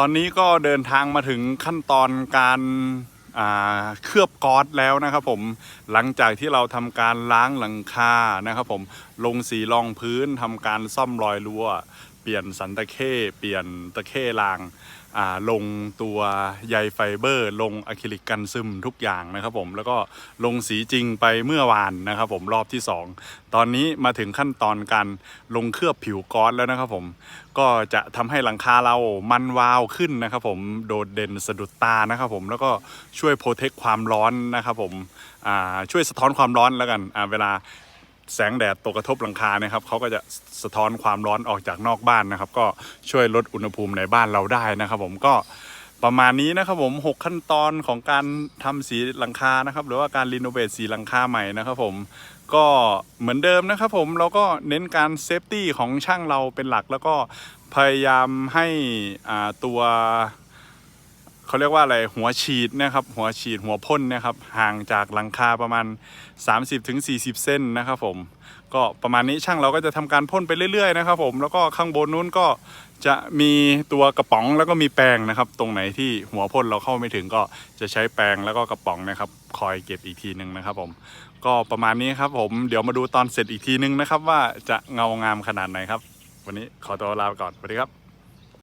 ตอนนี้ก็เดินทางมาถึงขั้นตอนการาเคลือบก๊อซแล้วนะครับผมหลังจากที่เราทำการล้างหลังคานะครับผมลงสีรองพื้นทำการซ่อมรอยรั่ว ปลี่ยนสันตะเข้เปลี่ยนตะเข้รางลงตัวใยไฟเบอร์ ลงอะคริลิกกันซึมทุกอย่างนะครับผมแล้วก็ลงสีจริงไปเมื่อวานนะครับผมรอบที่ 2 ตอนนี้มาถึงขั้นตอนการลงเคลือบผิวก๊อซแล้วนะครับผมก็จะทำให้หลังคาเรามันวาวขึ้นนะครับผมโดดเด่นสะดุดตานะครับผมแล้วก็ช่วยโปรเทคความร้อนนะครับผมช่วยสะท้อนความร้อนแล้วกันเวลา แสงแดดตกกระทบหลังคานะครับเขาก็จะสะท้อนความร้อนออกจากนอกบ้านนะครับ ก็ช่วยลดอุณหภูมิในบ้านเราได้นะครับ ผมก็ประมาณนี้นะครับผม 6 ขั้นตอนของการทำสีหลังคานะครับ หรือว่าการรีโนเวทสีหลังคาใหม่นะครับผมก็เหมือนเดิมนะครับผมเราก็เน้นการเซฟตี้ของช่างเราเป็นหลักแล้วก็พยายามให้ตัว เขาเรียกว่าอะไรหัวฉีดนะครับ หัวฉีดหัวพ่นนะครับ ห่างจากหลังคาประมาณ 30-40 เส้นนะครับผมก็ประมาณนี้ช่างเราก็จะทำการพ่นไปเรื่อยๆนะครับผมแล้วก็ข้างบนนู้นก็จะมีตัวกระป๋องแล้วก็มีแปรงนะครับ ตรงไหนที่หัวพ่นเราเข้าไม่ถึงก็จะใช้แปรงแล้วก็กระป๋องนะครับคอยเก็บอีกทีหนึ่งนะครับ ผม ก็ประมาณนี้ครับ ผมเดี๋ยวมาดูตอนเสร็จอีกทีนึงนะครับ ว่าจะเงางามขนาดไหนครับ วันนี้ขอตัวลาไปก่อนสวัสดีครับ